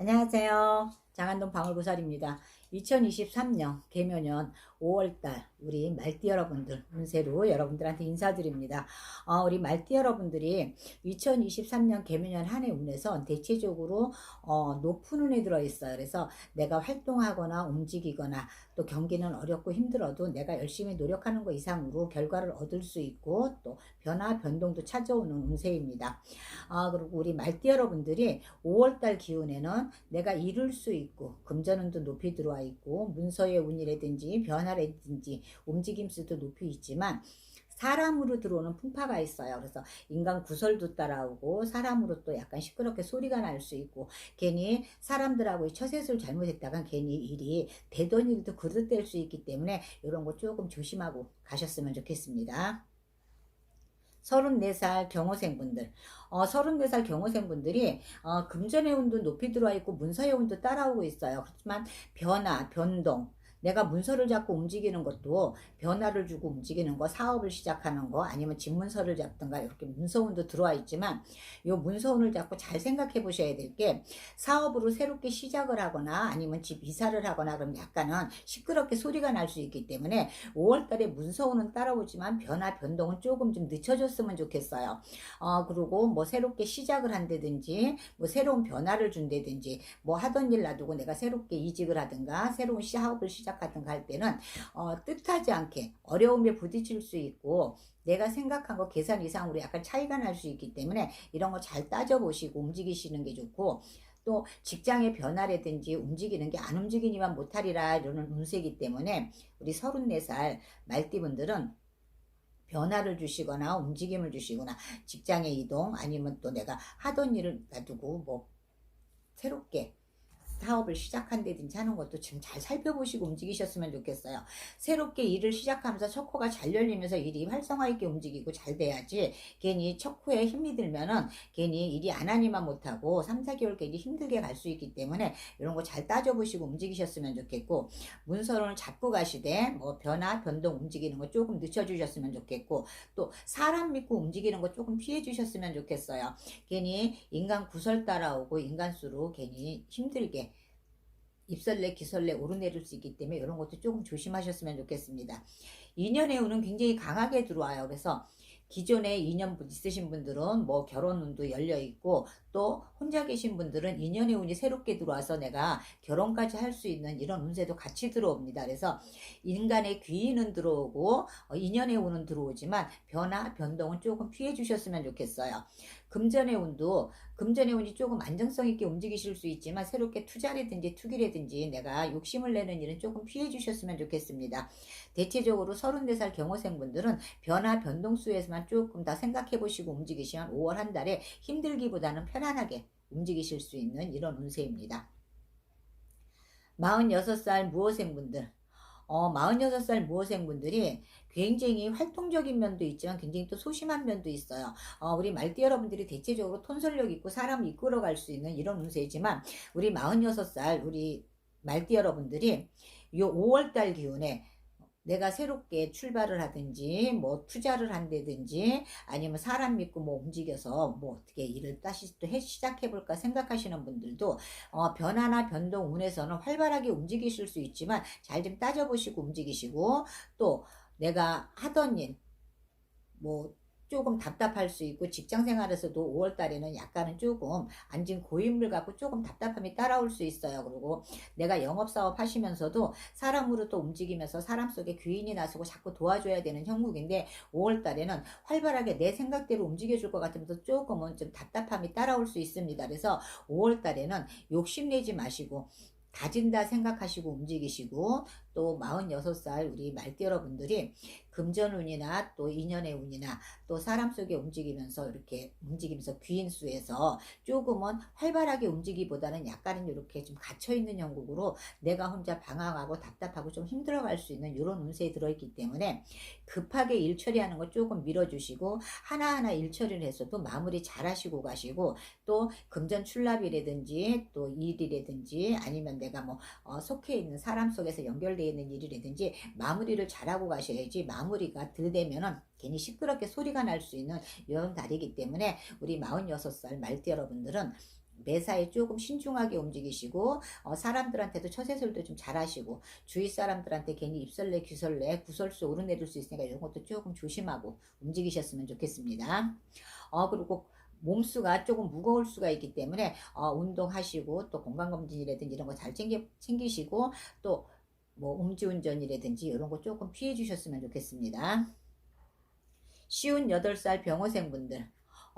안녕하세요. 장안동 방울구살입니다. 2023년 개묘년 5월달 우리 말띠 여러분들 운세로 여러분들한테 인사드립니다. 어, 우리 말띠 여러분들이 2023년 개묘년 한 해 운에선 대체적으로 어, 높은 운에 들어있어요. 그래서 내가 활동하거나 움직이거나 또 경기는 어렵고 힘들어도 내가 열심히 노력하는 것 이상으로 결과를 얻을 수 있고 또 변화 변동도 찾아오는 운세입니다. 아, 그리고 우리 말띠 여러분들이 5월달 기운에는 내가 이룰 수 있고 금전운도 높이 들어와 있고 문서의 운이라든지 변화라든지 움직임 수도 높이 있지만 사람으로 들어오는 풍파가 있어요. 그래서 인간 구설도 따라오고 사람으로 또 약간 시끄럽게 소리가 날 수 있고 괜히 사람들하고 처세술 잘못했다간 괜히 일이 되던 일도 그릇될 수 있기 때문에 이런 거 조금 조심하고 가셨으면 좋겠습니다. 34살 경호생분들. 어, 34살 경호생분들이 어, 금전의 운도 높이 들어와 있고 문서의 운도 따라오고 있어요. 그렇지만 변화, 변동, 내가 문서를 잡고 움직이는 것도 변화를 주고 움직이는 거, 사업을 시작하는 거, 아니면 집문서를 잡든가 이렇게 문서운도 들어와 있지만 이 문서운을 잡고 잘 생각해 보셔야 될 게 사업으로 새롭게 시작을 하거나 아니면 집 이사를 하거나 그럼 약간은 시끄럽게 소리가 날 수 있기 때문에 5월달에 문서운은 따라오지만 변화, 변동은 조금 좀 늦춰줬으면 좋겠어요. 어, 그리고 뭐 새롭게 시작을 한다든지 뭐 새로운 변화를 준다든지 뭐 하던 일 놔두고 내가 새롭게 이직을 하든가 새로운 사업을 시작 시작하든가 할 때는 어, 뜻하지 않게 어려움에 부딪힐 수 있고 내가 생각한 거 계산 이상으로 약간 차이가 날 수 있기 때문에 이런 거 잘 따져보시고 움직이시는 게 좋고 또 직장의 변화라든지 움직이는 게 안 움직이니만 못하리라 이러는 운세이기 때문에 우리 34살 말띠분들은 변화를 주시거나 움직임을 주시거나 직장의 이동 아니면 또 내가 하던 일을 놔두고 뭐 새롭게 사업을 시작한다든지 하는 것도 지금 잘 살펴보시고 움직이셨으면 좋겠어요. 새롭게 일을 시작하면서 척코가 잘 열리면서 일이 활성화 있게 움직이고 잘 돼야지 괜히 척코에 힘이 들면은 괜히 일이 안 하니만 못하고 3, 4개월 괜히 힘들게 갈 수 있기 때문에 이런 거 잘 따져보시고 움직이셨으면 좋겠고 문서론을 잡고 가시되 뭐 변화, 변동 움직이는 거 조금 늦춰주셨으면 좋겠고 또 사람 믿고 움직이는 거 조금 피해 주셨으면 좋겠어요. 괜히 인간 구설 따라오고 인간 수로 괜히 힘들게 입설레 기설레 오르내릴 수 있기 때문에 이런 것도 조금 조심하셨으면 좋겠습니다. 2년의 운은 굉장히 강하게 들어와요. 그래서 기존에 2년 있으신 분들은 뭐 결혼 운도 열려 있고 또 혼자 계신 분들은 2년의 운이 새롭게 들어와서 내가 결혼까지 할 수 있는 이런 운세도 같이 들어옵니다. 그래서 인간의 귀인은 들어오고 2년의 어, 운은 들어오지만 변화, 변동은 조금 피해 주셨으면 좋겠어요. 금전의 운도 금전의 운이 조금 안정성 있게 움직이실 수 있지만 새롭게 투자라든지 투기라든지 내가 욕심을 내는 일은 조금 피해 주셨으면 좋겠습니다. 대체적으로 34살 경호생분들은 변화 변동수에서만 조금 더 생각해 보시고 움직이시면 5월 한 달에 힘들기보다는 편안하게 움직이실 수 있는 이런 운세입니다. 46살 무호생분들 어, 46살 무호생분들이 굉장히 활동적인 면도 있지만 굉장히 또 소심한 면도 있어요. 어, 우리 말띠 여러분들이 대체적으로 톤설력 있고 사람을 이끌어갈 수 있는 이런 운세지만 우리 46살 우리 말띠 여러분들이 요 5월달 기운에 내가 새롭게 출발을 하든지 뭐 투자를 한다든지 아니면 사람 믿고 뭐 움직여서 뭐 어떻게 일을 다시 또 해 시작해 볼까 생각하시는 분들도 어, 변화나 변동 운에서는 활발하게 움직이실 수 있지만 잘 좀 따져보시고 움직이시고 또 내가 하던 일 뭐 조금 답답할 수 있고 직장 생활에서도 5월 달에는 약간은 조금 앉은 고인물 갖고 조금 답답함이 따라올 수 있어요. 그리고 내가 영업 사업 하시면서도 사람으로 또 움직이면서 사람 속에 귀인이 나서고 자꾸 도와줘야 되는 형국인데 5월 달에는 활발하게 내 생각대로 움직여줄 것 같으면서 조금은 좀 답답함이 따라올 수 있습니다. 그래서 5월 달에는 욕심내지 마시고 다진다 생각하시고 움직이시고 또 46살 우리 말띠 여러분들이 금전운이나 또 인연의 운이나 또 사람 속에 움직이면서 이렇게 움직이면서 귀인수에서 조금은 활발하게 움직이기보다는 약간은 이렇게 좀 갇혀있는 형국으로 내가 혼자 방황하고 답답하고 좀 힘들어갈 수 있는 이런 운세에 들어있기 때문에 급하게 일 처리하는 거 조금 밀어주시고 하나하나 일 처리를 해서도 마무리 잘 하시고 가시고 또 금전 출납이라든지 또 일이라든지 아니면 내가 뭐 어, 속해 있는 사람 속에서 연결되어 있는 일이라든지 마무리를 잘하고 가셔야지 마무리 가덜 되면은 괜히 시끄럽게 소리가 날 수 있는 이런 달이기 때문에 우리 46살 말띠 여러분들은 매사에 조금 신중하게 움직이시고 어, 사람들한테도 처세술도 좀 잘하시고 주위 사람들한테 괜히 입설내 귀설내 구설수 오르내릴 수 있으니까 이런 것도 조금 조심하고 움직이셨으면 좋겠습니다. 어 그리고 몸수가 조금 무거울 수가 있기 때문에 어, 운동하시고 또 건강검진이라든지 이런 거 잘 챙겨 챙기시고 또 뭐 음주운전이라든지 이런 거 조금 피해 주셨으면 좋겠습니다. 쉬운 8살 병호생분들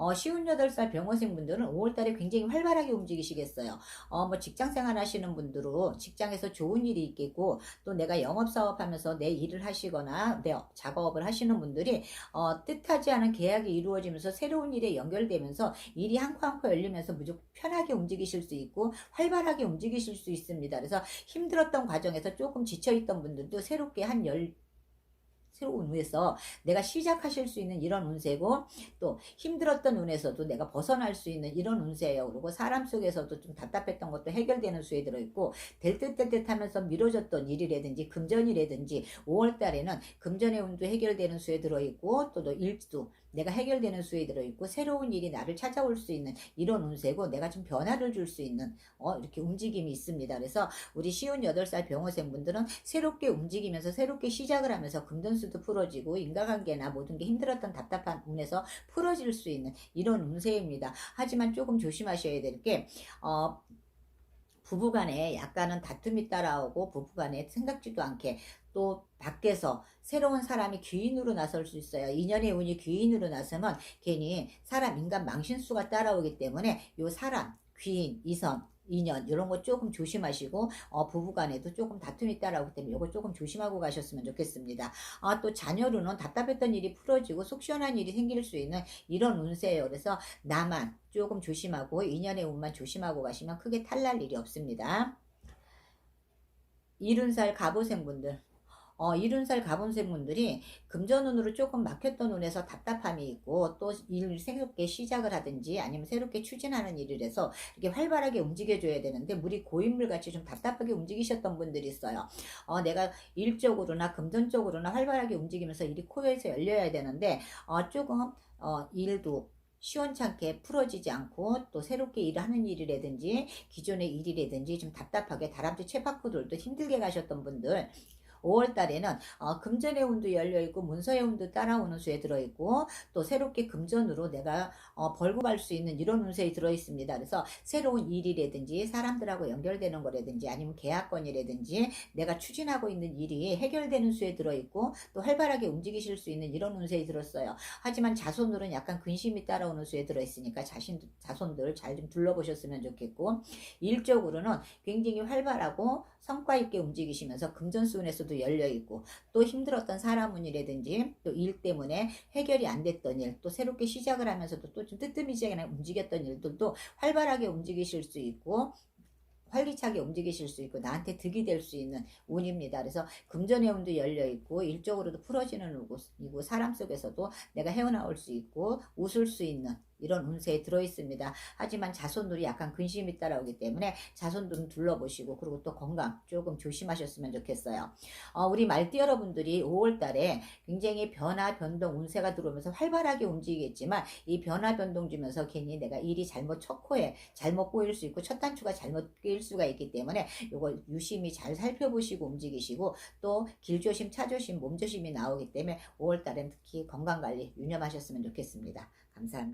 어, 쉬운 8살 병호생분들은 5월달에 굉장히 활발하게 움직이시겠어요. 어, 뭐 직장 생활 하시는 분들은 직장에서 좋은 일이 있겠고, 또 내가 영업사업 하면서 내 일을 하시거나, 내 작업을 하시는 분들이, 어, 뜻하지 않은 계약이 이루어지면서 새로운 일에 연결되면서 일이 한 코 한 코 열리면서 무조건 편하게 움직이실 수 있고, 활발하게 움직이실 수 있습니다. 그래서 힘들었던 과정에서 조금 지쳐있던 분들도 새롭게 한 열, 새로운 운에서 내가 시작하실 수 있는 이런 운세고 또 힘들었던 운에서도 내가 벗어날 수 있는 이런 운세예요. 그리고 사람 속에서도 좀 답답했던 것도 해결되는 수에 들어있고 될 듯 될 듯 하면서 미뤄졌던 일이라든지 금전이라든지 5월 달에는 금전의 운도 해결되는 수에 들어있고 또 일수 내가 해결되는 수에 들어있고 새로운 일이 나를 찾아올 수 있는 이런 운세고 내가 좀 변화를 줄 수 있는 어, 이렇게 움직임이 있습니다. 그래서 우리 쉬운 8살 병호생 분들은 새롭게 움직이면서 새롭게 시작을 하면서 금전수 도 풀어지고 인간관계나 모든 게 힘들었던 답답한 운에서 풀어질 수 있는 이런 운세입니다. 하지만 조금 조심하셔야 될게 어, 부부간에 약간은 다툼이 따라오고 부부간에 생각지도 않게 또 밖에서 새로운 사람이 귀인으로 나설 수 있어요. 인연의 운이 귀인으로 나서면 괜히 사람 인간 망신수가 따라오기 때문에 요 사람 귀인 이선 인연 이런 거 조금 조심하시고 어, 부부간에도 조금 다툼이 따라오기 때문에 이거 조금 조심하고 가셨으면 좋겠습니다. 아, 또 자녀로는 답답했던 일이 풀어지고 속 시원한 일이 생길 수 있는 이런 운세예요. 그래서 나만 조금 조심하고 인연의 운만 조심하고 가시면 크게 탈날 일이 없습니다. 이른 살 가보생 분들 어, 이른살 가본생분들이 금전운으로 조금 막혔던 운에서 답답함이 있고 또 일을 새롭게 시작을 하든지 아니면 새롭게 추진하는 일을 해서 이렇게 활발하게 움직여줘야 되는데 물이 고인물 같이 좀 답답하게 움직이셨던 분들이 있어요. 어, 내가 일적으로나 금전적으로나 활발하게 움직이면서 일이 코에서 열려야 되는데 어, 조금 어, 일도 시원찮게 풀어지지 않고 또 새롭게 일을 하는 일이라든지 기존의 일이라든지 좀 답답하게 다람쥐 채바코들도 힘들게 가셨던 분들 5월 달에는 어, 금전의 운도 열려 있고 문서의 운도 따라오는 수에 들어 있고 또 새롭게 금전으로 내가 어, 벌고 갈 수 있는 이런 운세에 들어 있습니다. 그래서 새로운 일이라든지 사람들하고 연결되는 거라든지 아니면 계약건이라든지 내가 추진하고 있는 일이 해결되는 수에 들어 있고 또 활발하게 움직이실 수 있는 이런 운세에 들었어요. 하지만 자손들은 약간 근심이 따라오는 수에 들어 있으니까 자신 자손들 잘 좀 둘러보셨으면 좋겠고 일적으로는 굉장히 활발하고 성과 있게 움직이시면서 금전수운에서 도 열려 있고 또 힘들었던 사람 운이라든지 또 일 때문에 해결이 안 됐던 일, 또 새롭게 시작을 하면서도 또 좀 뜨뜻미지하게 움직였던 일들도 활발하게 움직이실 수 있고 활기차게 움직이실 수 있고 나한테 득이 될 수 있는 운입니다. 그래서 금전의 운도 열려 있고 일적으로도 풀어지는 운이고 사람 속에서도 내가 헤어나올 수 있고 웃을 수 있는 이런 운세에 들어 있습니다. 하지만 자손들이 약간 근심이 따라오기 때문에 자손들은 둘러보시고 그리고 또 건강 조금 조심하셨으면 좋겠어요. 어, 우리 말띠 여러분들이 5월 달에 굉장히 변화, 변동, 운세가 들어오면서 활발하게 움직이겠지만 이 변화, 변동 주면서 괜히 내가 일이 잘못 첫 코에 잘못 꼬일 수 있고 첫 단추가 잘못 끼일 수가 있기 때문에 이걸 유심히 잘 살펴보시고 움직이시고 또 길조심, 차조심, 몸조심이 나오기 때문에 5월 달엔 특히 건강관리 유념하셨으면 좋겠습니다. 감사합니다.